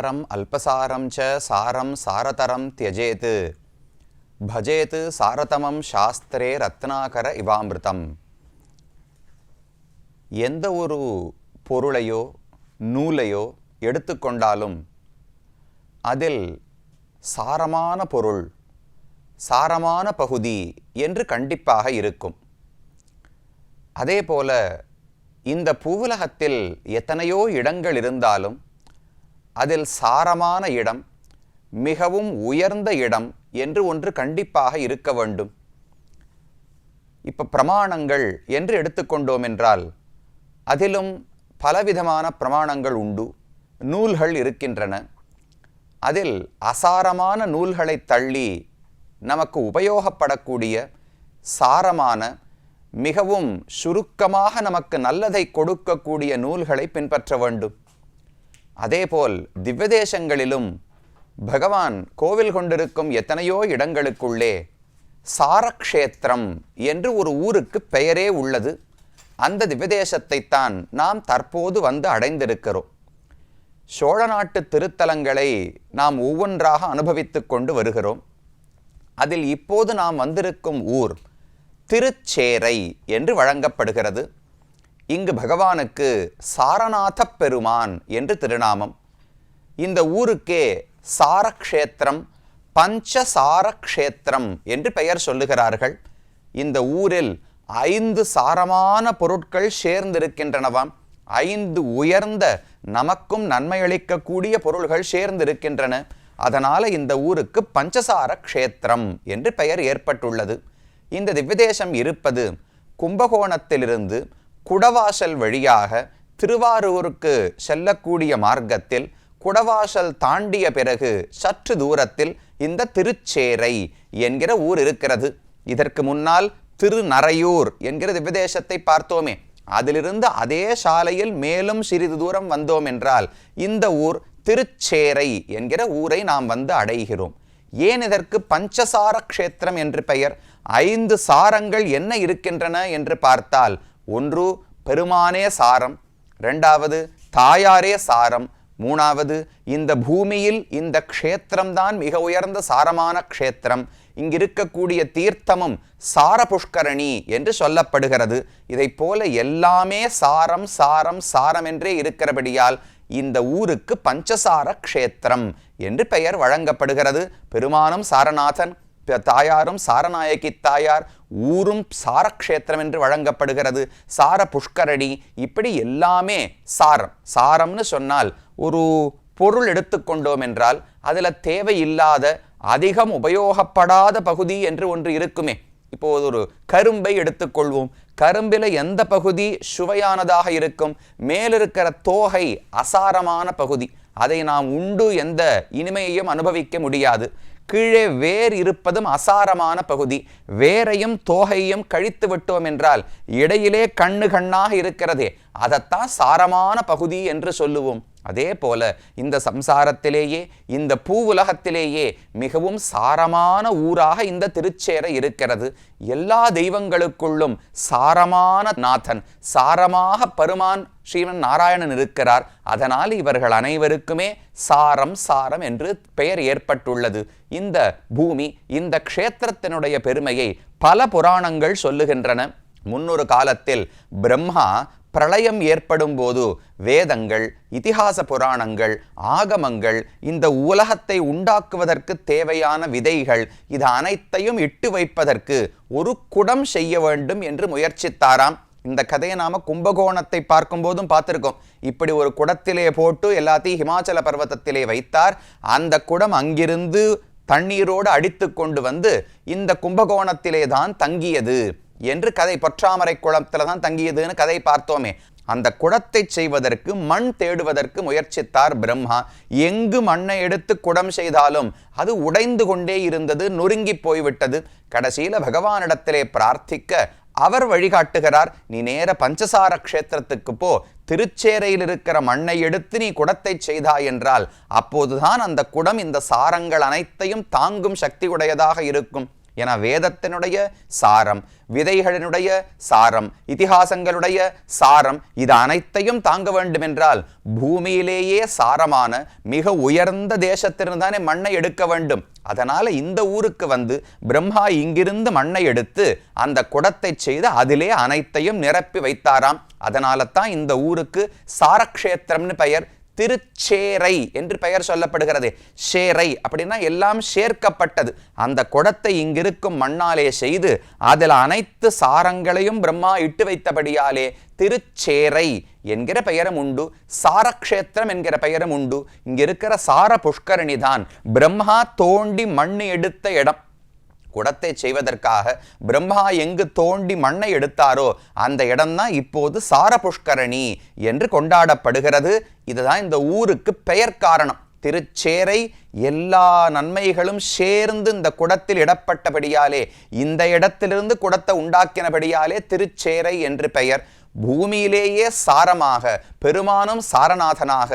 சாரம் அல்பசாரம் ச சாரம் சாரதரம் தியஜேத்। பஜேத் சாரதமம் சாஸ்திரே ரத்னாகர இவாமிருதம்। எந்த ஒரு பொருளையோ நூலையோ எடுத்துக்கொண்டாலும் அதில் சாரமான பொருள் சாரமான பகுதி என்று கண்டிப்பாக இருக்கும். அதே போல இந்த பூவுலகத்தில் எத்தனையோ இடங்கள் இருந்தாலும் அதில் சாரமான இடம் மிகவும் உயர்ந்த இடம் என்று ஒன்று கண்டிப்பாக இருக்க வேண்டும். இப்போ பிரமாணங்கள் என்று எடுத்துக்கொண்டோம் என்றால் அதிலும் பலவிதமான பிரமாணங்கள் உண்டு நூல்கள் இருக்கின்றன. அதில் அசாரமான நூல்களை தள்ளி நமக்கு உபயோகப்படக்கூடிய சாரமான மிகவும் சுருக்கமாக நமக்கு நல்லதை கொடுக்கக்கூடிய நூல்களை பின்பற்ற வேண்டும். அதேபோல் திவ்யதேசங்களிலும் பகவான் கோவில் கொண்டிருக்கும் எத்தனையோ இடங்களுக்குள்ளே சாரக்ஷேத்திரம் என்று ஒரு ஊருக்கு பெயரே உள்ளது. அந்த திவ்யதேசத்தைத்தான் நாம் தற்போது வந்து அடைந்திருக்கிறோம். சோழ நாட்டு திருத்தலங்களை நாம் ஒவ்வொன்றாக அனுபவித்து கொண்டு வருகிறோம். அதில் இப்போது நாம் வந்திருக்கும் ஊர் திருச்சேரை என்று வழங்கப்படுகிறது. இங்கு பகவானுக்கு சாரநாத பெருமான் என்று திருநாமம். இந்த ஊருக்கே சாரக்ஷேத்திரம் பஞ்சசாரக்ஷேத்திரம் என்று பெயர் சொல்லுகிறார்கள். இந்த ஊரில் ஐந்து சாரமான பொருட்கள் சேர்ந்திருக்கின்றனவாம் ஐந்து உயர்ந்த நமக்கும் நன்மையளிக்கக்கூடிய பொருள்கள் சேர்ந்திருக்கின்றன. அதனால் இந்த ஊருக்கு பஞ்சசார க்ஷேத்திரம் என்று பெயர் ஏற்பட்டுள்ளது. இந்த திவ்யதேசம் இருப்பது கும்பகோணத்திலிருந்து குடவாசல் வழியாக திருவாரூருக்கு செல்லக்கூடிய மார்க்கத்தில் குடவாசல் தாண்டிய பிறகு சற்று தூரத்தில் இந்த திருச்சேரை என்கிற ஊர் இருக்கிறது. இதற்கு முன்னால் திருநறையூர் என்கிற திவ்யதேசத்தை பார்த்தோமே. அதிலிருந்து அதே சாலையில் மேலும் சிறிது தூரம் வந்தோம் என்றால் இந்த ஊர் திருச்சேரை என்கிற ஊரை நாம் வந்து அடைகிறோம். ஏன் இதற்கு பஞ்சசார க்ஷேத்திரம் என்று பெயர்? ஐந்து சாரங்கள் என்ன இருக்கின்றன என்று பார்த்தால் ஒன்று பெருமானே சாரம். ரெண்டாவது தாயாரே சாரம். மூணாவது இந்த பூமியில் இந்த க்ஷேத்திரம்தான் மிக உயர்ந்த சாரமான க்ஷேத்திரம். இங்கிருக்கக்கூடிய தீர்த்தமும் சார புஷ்கரணி என்று சொல்லப்படுகிறது. இதைப் போல எல்லாமே சாரம் சாரம் சாரம் என்றே இருக்கிறபடியால் இந்த ஊருக்கு பஞ்சசார க்ஷேத்திரம் என்று பெயர் வழங்கப்படுகிறது. பெருமானும் சாரநாதன் தாயாரும் சாரநாயகி தாயார் ஊரும் சாரக்ஷேத்திரம் என்று வழங்கப்படுகிறது. சார புஷ்கரணி இப்படி எல்லாமே சாரம். சாரம்னு சொன்னால் ஒரு பொருள் எடுத்துக்கொண்டோம் என்றால் அதில் தேவையில்லாத அதிகம் உபயோகப்படாத பகுதி என்று ஒன்று இருக்குமே. இப்போது ஒரு கரும்பை எடுத்துக்கொள்வோம் கரும்பில் எந்த பகுதி சுவையானதாக இருக்கும்? மேலிருக்கிற தோகை அசாரமான பகுதி. அதை நாம் உண்டு எந்த இனிமையையும் அனுபவிக்க முடியாது. கீழே வேர் இருப்பதும் அசாரமான பகுதி. வேரையும் தோகையும் கழித்து விட்டோம் என்றால் இடையிலே கண்ணு கண்ணாக இருக்கிறதே. அதைத்தான் சாரமான பகுதி என்று சொல்லுவோம். அதே போல இந்த சம்சாரத்திலேயே இந்த பூவுலகத்திலேயே மிகவும் சாரமான ஊராக இந்த திருச்சேரை இருக்கிறது. எல்லா தெய்வங்களுக்குள்ளும் சாரமான நாதன் சாரமாக பருமான் ஸ்ரீமன் நாராயணன் இருக்கிறார். அதனால் இவர்கள் அனைவருக்குமே சாரம் சாரம் என்று பெயர் ஏற்பட்டுள்ளது. இந்த பூமி இந்த க்ஷேத்திரத்தினுடைய பெருமையை பல புராணங்கள் சொல்லுகின்றன. முன்னொரு காலத்தில் பிரம்மா பிரளயம் ஏற்படும் போது வேதங்கள் இதிகாச புராணங்கள் ஆகமங்கள் இந்த உலகத்தை உண்டாக்குவதற்கு தேவையான விதைகள் இது அனைத்தையும் இட்டு வைப்பதற்கு ஒரு குடம் செய்ய வேண்டும் என்று முயற்சித்தாராம். இந்த கதையை நாம கும்பகோணத்தை பார்க்கும்போதும் பார்த்துருக்கோம். இப்படி ஒரு குடத்திலே போட்டு எல்லாத்தையும் ஹிமாச்சல பர்வதத்திலே வைத்தார். அந்த குடம் அங்கிருந்து தண்ணீரோடு அடித்து கொண்டு வந்து இந்த கும்பகோணத்திலே தான் தங்கியது. என்று கதை பொற்றாமரை குளத்தில் தான் தங்கியதுன்னு கதை பார்த்தோமே. அந்த குடத்தை செய்வதற்கு மண் தேடுவதற்கு முயற்சித்தார் பிரம்மா. எங்கு மண்ணை எடுத்து குடம் செய்தாலும் அது உடைந்து கொண்டே இருந்தது நொறுங்கி போய்விட்டது. கடைசியில பகவானிடத்திலே பிரார்த்திக்க அவர் வழிகாட்டுகிறார் நீ நேர பஞ்சசார க்ஷேத்திரத்துக்கு போ. திருச்சேரையில் இருக்கிற மண்ணை எடுத்து நீ குடத்தை செய்தாய் என்றால் அப்போதுதான் அந்த குடம் இந்த சாரங்கள் அனைத்தையும் தாங்கும் சக்தி உடையதாக இருக்கும். என வேதத்தினுடைய சாரம் விதைகளினுடைய சாரம் இதிகாசங்களுடைய சாரம் இது அனைத்தையும் தாங்க வேண்டும் என்றால் பூமியிலேயே சாரமான மிக உயர்ந்த தேசத்திலிருந்து தானே மண்ணை எடுக்க வேண்டும். அதனால இந்த ஊருக்கு வந்து பிரம்மா இங்கிருந்து மண்ணை எடுத்து அந்த குடத்தை செய்து அதிலே அனைத்தையும் நிரப்பி வைத்தாராம். அதனால தான் இந்த ஊருக்கு சாரக்ஷேத்திரம்னு பெயர் திருச்சேரை என்று பெயர் சொல்லப்படுகிறது. சேரை அப்படின்னா எல்லாம் சேர்க்கப்பட்டது. அந்த குடத்தை இங்கிருக்கும் மண்ணாலே செய்து அதில் அனைத்து சாரங்களையும் பிரம்மா இட்டு வைத்தபடியாலே திருச்சேரை என்கிற பெயரும் உண்டு. சாரக்ஷேத்திரம் என்கிற பெயரும் உண்டு. இங்கிருக்கிற சார புஷ்கரணி தான் பிரம்மா தோண்டி மண் எடுத்த இடம். குடத்தை செய்வதற்காக பிரம்மா எங்கு தோண்டி மண்ணை எடுத்தாரோ அந்த இடம்தான் இப்போது சார புஷ்கரணி என்று கொண்டாடப்படுகிறது. இதுதான் இந்த ஊருக்கு பெயர் காரணம். திருச்சேரை எல்லா நன்மைகளும் சேர்ந்து இந்த குடத்தில் இடப்பட்டபடியாலே இந்த இடத்திலிருந்து குடத்தை உண்டாக்கினபடியாலே திருச்சேரை என்று பெயர். பூமியிலேயே சாரமாக பெருமானும் சாரநாதனாக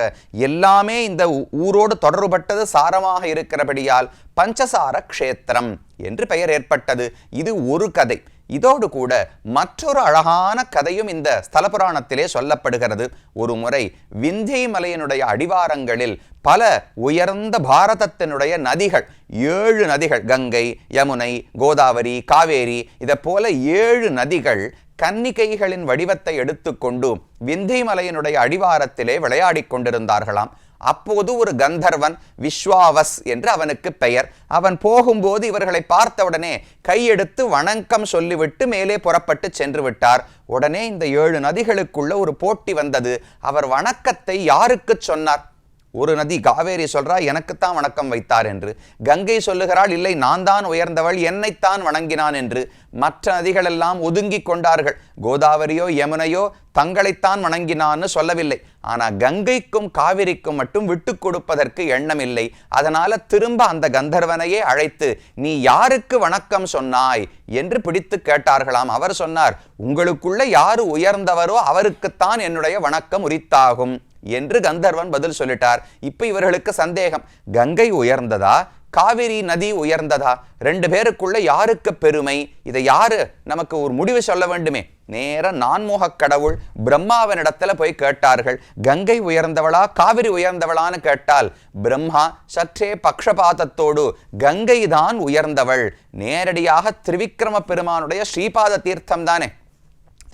எல்லாமே இந்த ஊரோடு தொடர்பட்டது சாரமாக இருக்கிறபடியால் பஞ்சசார க்ஷேத்திரம் என்று பெயர் ஏற்பட்டது. இது ஒரு கதை. இதோடு கூட மற்றொரு அழகான கதையும் இந்த ஸ்தல புராணத்திலே சொல்லப்படுகிறது. ஒரு முறை விந்தை மலையினுடைய அடிவாரங்களில் பல உயர்ந்த பாரதத்தினுடைய நதிகள் ஏழு நதிகள் கங்கை யமுனை கோதாவரி காவேரி இதை போல ஏழு நதிகள் கன்னிகைகளின் வடிவத்தை எடுத்துக்கொண்டு விந்தை மலையினுடைய அடிவாரத்திலே விளையாடிக் கொண்டிருந்தார்களாம். அப்போது ஒரு கந்தர்வன் விஸ்வாவஸ் என்று அவனுக்கு பெயர். அவன் போகும்போது இவர்களை பார்த்தவுடனே கையெடுத்து வணக்கம் சொல்லிவிட்டு மேலே புறப்பட்டு சென்று விட்டார். உடனே இந்த ஏழு நதிகளுக்குள்ள ஒரு போட்டி வந்தது. அவர் வணக்கத்தை யாருக்கு சொன்னார்? ஒரு நதி காவேரி சொல்றா எனக்குத்தான் வணக்கம் வைத்தார் என்று. கங்கை சொல்லுகிறாள் இல்லை நான் தான் உயர்ந்தவள் என்னைத்தான் வணங்கினான் என்று. மற்ற நதிகளெல்லாம் ஒதுங்கி கொண்டார்கள். கோதாவரியோ யமுனையோ தங்களைத்தான் வணங்கினான்னு சொல்லவில்லை. ஆனால் கங்கைக்கும் காவிரிக்கும் மட்டும் விட்டு கொடுப்பதற்கு எண்ணம் இல்லை அதனால திரும்ப அந்த கந்தர்வனையே அழைத்து நீ யாருக்கு வணக்கம் சொன்னாய்? என்று பிடித்து கேட்டார்களாம். அவர் சொன்னார் உங்களுக்குள்ள யாரு உயர்ந்தவரோ அவருக்குத்தான் என்னுடைய வணக்கம் உரித்தாகும். என்று கந்தர்வன் பதில் சொல்லிட்டார். இப்போ இவர்களுக்கு சந்தேகம் கங்கை உயர்ந்ததா? காவிரி நதி உயர்ந்ததா? ரெண்டு பேருக்குள்ள யாருக்கு பெருமை? இதை யாரு நமக்கு ஒரு முடிவு சொல்ல வேண்டுமே? நேர நான்முக கடவுள் பிரம்மாவினிடத்துல போய் கேட்டார்கள். கங்கை உயர்ந்தவளா? காவிரி உயர்ந்தவளான்னு கேட்டால் பிரம்மா சற்றே பக்ஷபாதத்தோடு கங்கை தான் உயர்ந்தவள். நேரடியாக திரிவிக்ரம பெருமானுடைய ஸ்ரீபாத தீர்த்தம் தானே?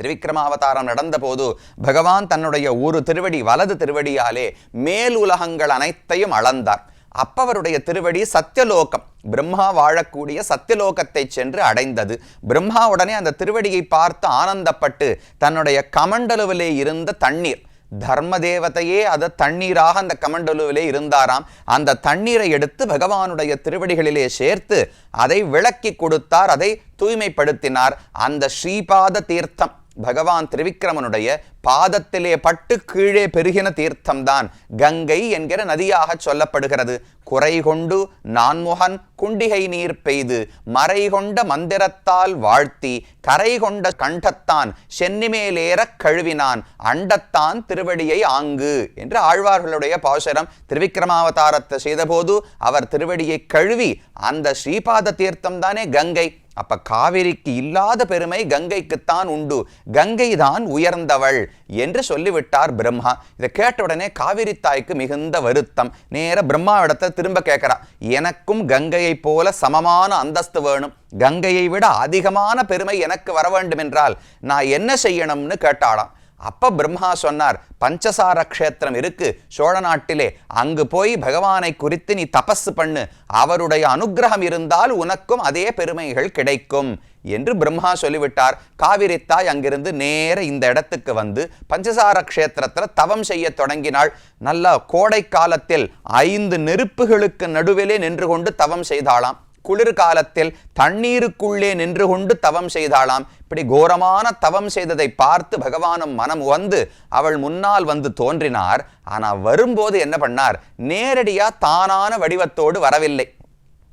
திருவிக்ரமாவதாரம் நடந்தபோது பகவான் தன்னுடைய ஒரு திருவடி வலது திருவடியாலே மேல் உலகங்கள் அனைத்தையும் அளந்தார். அப்பவருடைய திருவடி சத்தியலோகம். பிரம்மா வாழக்கூடிய சத்தியலோகத்தை சென்று அடைந்தது. பிரம்மா உடனே அந்த திருவடியை பார்த்து ஆனந்தப்பட்டு தன்னுடைய கமண்டலுவிலே இருந்த தண்ணீர். தர்ம தேவதையே அது தண்ணீராக அந்த கமண்டலுவிலே இருந்தாராம். அந்த தண்ணீரை எடுத்து பகவானுடைய திருவடிகளிலே சேர்த்து அதை விளக்கி கொடுத்தார் அதை தூய்மைப்படுத்தினார். அந்த ஸ்ரீபாத தீர்த்தம். பகவான் திரிவிக்ரமனுடைய பாதத்திலே பட்டு கீழே பெருகின தீர்த்தம்தான் கங்கை என்கிற நதியாக சொல்லப்படுகிறது. குறை கொண்டு நான்முகன் குண்டிகை நீர் பெய்து மறை கொண்ட மந்திரத்தால் வாழ்த்தி கரை கொண்ட கண்டத்தான் சென்னிமேலேறக் கழுவினான் அண்டத்தான் திருவடியை ஆங்கு என்று ஆழ்வார்களுடைய பாசுரம் திருவிக்கிரமாவதாரத்தை செய்தபோது அவர் திருவடியை கழுவி அந்த ஸ்ரீபாத தீர்த்தம் தானே கங்கை. அப்ப காவிரிக்கு இல்லாத பெருமை கங்கைக்குத்தான் உண்டு. கங்கை தான் உயர்ந்தவள் என்று சொல்லிவிட்டார் பிரம்மா. இதை கேட்ட உடனே காவிரி தாய்க்கு மிகுந்த வருத்தம். நேர பிரம்மாவிடத்தை திரும்ப கேட்கிறா. எனக்கும் கங்கையை போல சமமான அந்தஸ்து வேணும். கங்கையை விட அதிகமான பெருமை எனக்கு வர வேண்டும் என்றால் நான் என்ன செய்யணும்னு கேட்டாளாம். அப்ப பிரம்மா சொன்னார் பஞ்சசார க்ஷேத்திரம் இருக்கு சோழ நாட்டிலே அங்கு போய் பகவானை குறித்து நீ தபஸ் பண்ணு அவருடைய அனுகிரகம் இருந்தால் உனக்கும் அதே பெருமைகள் கிடைக்கும் என்று பிரம்மா சொல்லிவிட்டார். காவிரி தாய் அங்கிருந்து நேர இந்த இடத்துக்கு வந்து பஞ்சசார க்ஷேத்திரத்துல தவம் செய்ய தொடங்கினாள். நல்ல கோடை காலத்தில் ஐந்து நெருப்புகளுக்கு நடுவிலே நின்று கொண்டு தவம் செய்தாளாம். குளிர்காலத்தில் தண்ணீருக்குள்ளே நின்று கொண்டு தவம் செய்தாளாம். இப்படி கோரமான தவம் செய்ததை பார்த்து பகவானும் மனம் வந்து அவள் முன்னால் வந்து தோன்றினார். ஆனால் வரும்போது என்ன பண்ணார்? நேரடியா தானான வடிவத்தோடு வரவில்லை.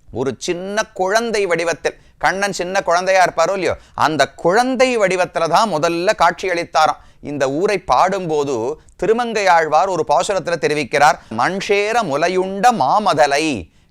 ஒரு சின்ன குழந்தை வடிவத்தில் கண்ணன் சின்ன குழந்தையா இருப்பாரோ இல்லையோ அந்த குழந்தை வடிவத்தில் தான் முதல்ல காட்சியளித்தாராம். இந்த ஊரை பாடும்போது திருமங்கையாழ்வார் ஒரு பாசுரத்தில் தெரிவிக்கிறார் மண்ஷேர முலையுண்ட மாமதலை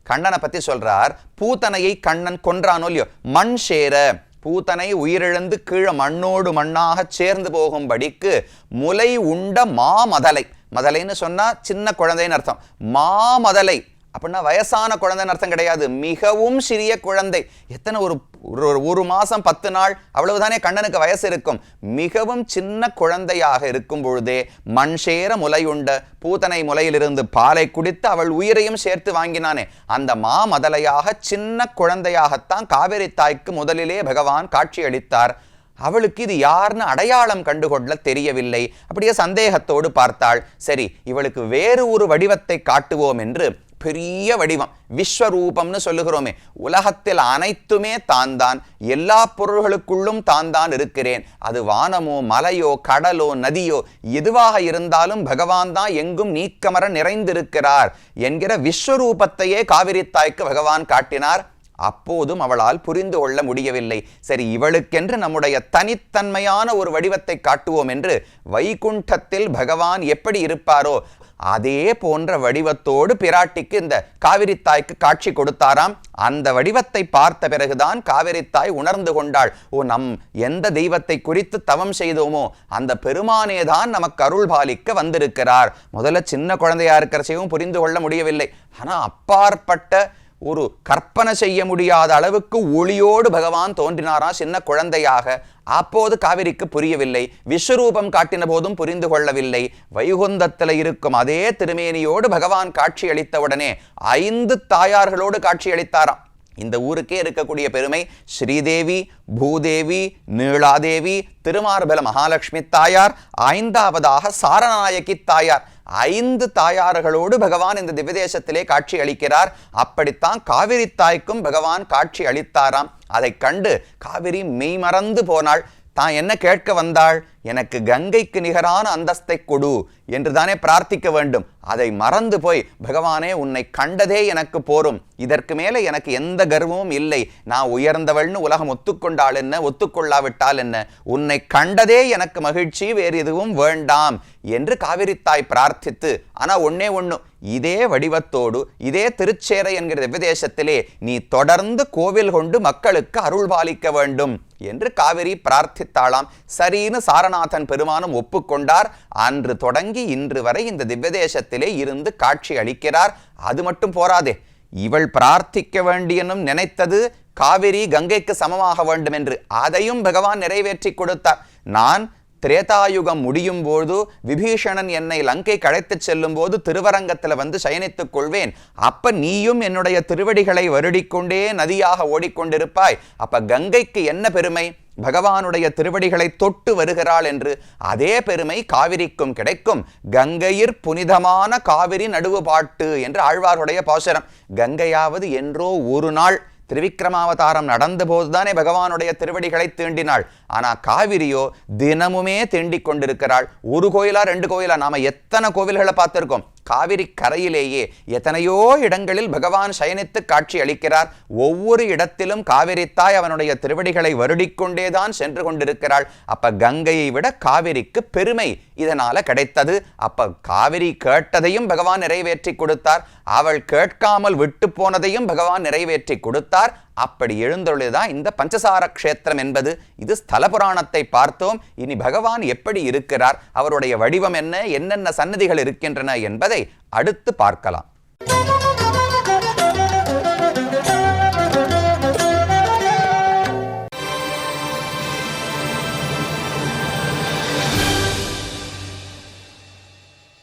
கண்ணனை பத்தி சொல்றார் பூத்தனையை கண்ணன் கொன்றானோ இல்லையோ? மண் சேர பூத்தனை உயிரிழந்து கீழே மண்ணோடு மண்ணாக சேர்ந்து போகும்படிக்கு முலை உண்ட மாமதலை. மதலைன்னு சொன்னா சின்ன குழந்தைன்னு அர்த்தம். மாமதலை அப்படின்னா வயசான குழந்தைன்னு அர்த்தம் கிடையாது. மிகவும் சிறிய குழந்தை. எத்தனை ஒரு ஒரு ஒரு மாதம் பத்து நாள் அவ்வளவுதானே கண்ணனுக்கு வயசு இருக்கும். மிகவும் சின்ன குழந்தையாக இருக்கும் பொழுதே மண் சேர முலையுண்ட பூத்தனை முலையிலிருந்து பாலை குடித்து அவள் உயிரையும் சேர்த்து வாங்கினானே. அந்த மாமதலையாக சின்ன குழந்தையாகத்தான் காவேரி தாய்க்கு முதலிலே பகவான் காட்சி அளித்தார். அவளுக்கு இது யாருன்னு அடையாளம் கண்டுகொள்ள தெரியவில்லை. அப்படியே சந்தேகத்தோடு பார்த்தாள். சரி இவளுக்கு வேறு ஒரு வடிவத்தை காட்டுவோம் என்று பெரிய வடிவம். விஸ்வரூபம்னு சொல்லுகிறோமே. உலகத்தில் அனைத்துமே தான் தான் எல்லா பொருள்களுக்குள்ளும் தான் தான் இருக்கிறேன். அது வானமோ மலையோ கடலோ நதியோ எதுவாக இருந்தாலும் பகவான் தான் எங்கும் நீக்கமர நிறைந்திருக்கிறார் என்கிற விஸ்வரூபத்தையே காவிரி தாய்க்கு பகவான் காட்டினார். அப்போதும் அவளால் புரிந்து கொள்ள முடியவில்லை. சரி இவளுக்கென்று நம்முடைய தனித்தன்மையான ஒரு வடிவத்தை காட்டுவோம் என்று வைகுண்டத்தில் பகவான் எப்படி இருப்பாரோ அதே போன்ற வடிவத்தோடு பிராட்டிக்கு இந்த காவிரித்தாய்க்கு காட்சி கொடுத்தாராம். அந்த வடிவத்தை பார்த்த பிறகுதான் காவிரித்தாய் உணர்ந்து கொண்டாள். ஓ நம் எந்த தெய்வத்தை குறித்து தவம் செய்தோமோ அந்த பெருமானே தான் நமக்கு அருள் பாலிக்க வந்திருக்கிறார். முதல்ல சின்ன குழந்தையா இருக்கிறச்சையும் புரிந்து கொள்ள முடியவில்லை. ஆனால் அப்பாற்பட்ட ஒரு கற்பனை செய்ய முடியாத அளவுக்கு ஒளியோடு பகவான் தோன்றினாரா? சின்ன குழந்தையாக. அப்போது காவிரிக்கு புரியவில்லை. விஸ்வரூபம் காட்டின போதும் புரிந்து கொள்ளவில்லை. வைகுந்தத்தில் இருக்கும் அதே திருமேனியோடு பகவான் காட்சி அளித்தவுடனே ஐந்து தாயார்களோடு காட்சி அளித்தாராம் இந்த ஊருக்கே இருக்கக்கூடிய பெருமை ஸ்ரீதேவி பூதேவி நீளாதேவி திருமார்பல மகாலட்சுமி தாயார் ஐந்தாவதாக சாரநாயகி தாயார். ஐந்து தாயார்களோடு பகவான் இந்த திவ்யதேசத்திலே காட்சி அளிக்கிறார். அப்படித்தான் காவிரி தாய்க்கும் பகவான் காட்சி அளித்தாராம். அதை கண்டு காவிரி மெய்மறந்து போனாள். தான் என்ன கேட்க வந்தாள்? எனக்கு கங்கைக்கு நிகரான அந்தஸ்தை கொடு என்று தானே பிரார்த்திக்க வேண்டும். அதை மறந்து போய் பகவானே உன்னை கண்டதே எனக்கு போரும். இதற்கு மேலே எனக்கு எந்த கர்வமும் இல்லை. நான் உயர்ந்தவள்னு உலகம் ஒத்துக்கொண்டால் என்ன? ஒத்துக்கொள்ளாவிட்டால் என்ன? உன்னை கண்டதே எனக்கு மகிழ்ச்சி வேறு எதுவும் வேண்டாம். என்று காவிரித்தாய் பிரார்த்தித்து ஆனா ஒன்னே ஒண்ணு. இதே வடிவத்தோடு இதே திருச்சேரை என்கிற திவ்யதேசத்திலே நீ தொடர்ந்து கோவில் கொண்டு மக்களுக்கு அருள் பாலிக்க வேண்டும். என்று காவிரி பிரார்த்தித்தாளாம். சரின்னு ஜெகநாதன் பெருமானும் ஒப்புக்கொண்டார். அன்று தொடங்கி இன்று வரை இந்த திவ்யதேசத்திலே இருந்து காட்சி அளிக்கிறார். அது மட்டும் போராதே. இவள் பிரார்த்திக்க வேண்டியனும் நினைத்தது காவிரி கங்கைக்கு சமமாக வேண்டும் என்று அதையும் பகவான் நிறைவேற்றி கொடுத்தார். நான் திரேதாயுகம் முடியும் போது விபீஷணன் என்னை லங்கை கழைத்துச் செல்லும் போது திருவரங்கத்தில் வந்து சயனித்துக் கொள்வேன். அப்ப நீயும் என்னுடைய திருவடிகளை வருடிக்கொண்டே நதியாக ஓடிக்கொண்டிருப்பாய். அப்ப கங்கைக்கு என்ன பெருமை? பகவானுடைய திருவடிகளை தொட்டு வருகிறாள் என்று அதே பெருமை காவிரிக்கும் கிடைக்கும். கங்கையிற் புனிதமான காவிரி நடுவுபாட்டு என்று ஆழ்வாருடைய பாசுரம். கங்கையாவது என்றோ ஒரு நாள் திருவிக்கிரமாவதாரம் நடந்தபோதுதானே பகவானுடைய திருவடிகளை தீண்டினாள். ஆனால் காவிரியோ தினமுமே தீண்டிக் கொண்டிருக்கிறாள். ஒரு கோயிலா ரெண்டு கோயிலா? நாம எத்தனை கோவில்களை பார்த்துருக்கோம்? காவிரி கரையிலேயே எத்தனையோ இடங்களில் பகவான் சயனித்து காட்சி அளிக்கிறார். ஒவ்வொரு இடத்திலும் காவிரி தாய் அவனுடைய திருவடிகளை வருடிக்கொண்டேதான் சென்று கொண்டிருக்கிறாள். அப்ப கங்கையை விட காவிரிக்கு பெருமை இதனால கிடைத்தது. அப்ப காவிரி கேட்டதையும் பகவான் நிறைவேற்றி கொடுத்தார். அவள் கேட்காமல் விட்டு போனதையும் பகவான் நிறைவேற்றி கொடுத்தார். அப்படி எழுந்தொழுதான் இந்த பஞ்சசார க்ஷேத்திரம் என்பது. இது ஸ்தல புராணத்தை பார்த்தோம். இனி பகவான் எப்படி இருக்கிறார்? அவருடைய வடிவம் என்ன? என்னென்ன சன்னதிகள் இருக்கின்றன என்பதை அடுத்து பார்க்கலாம்.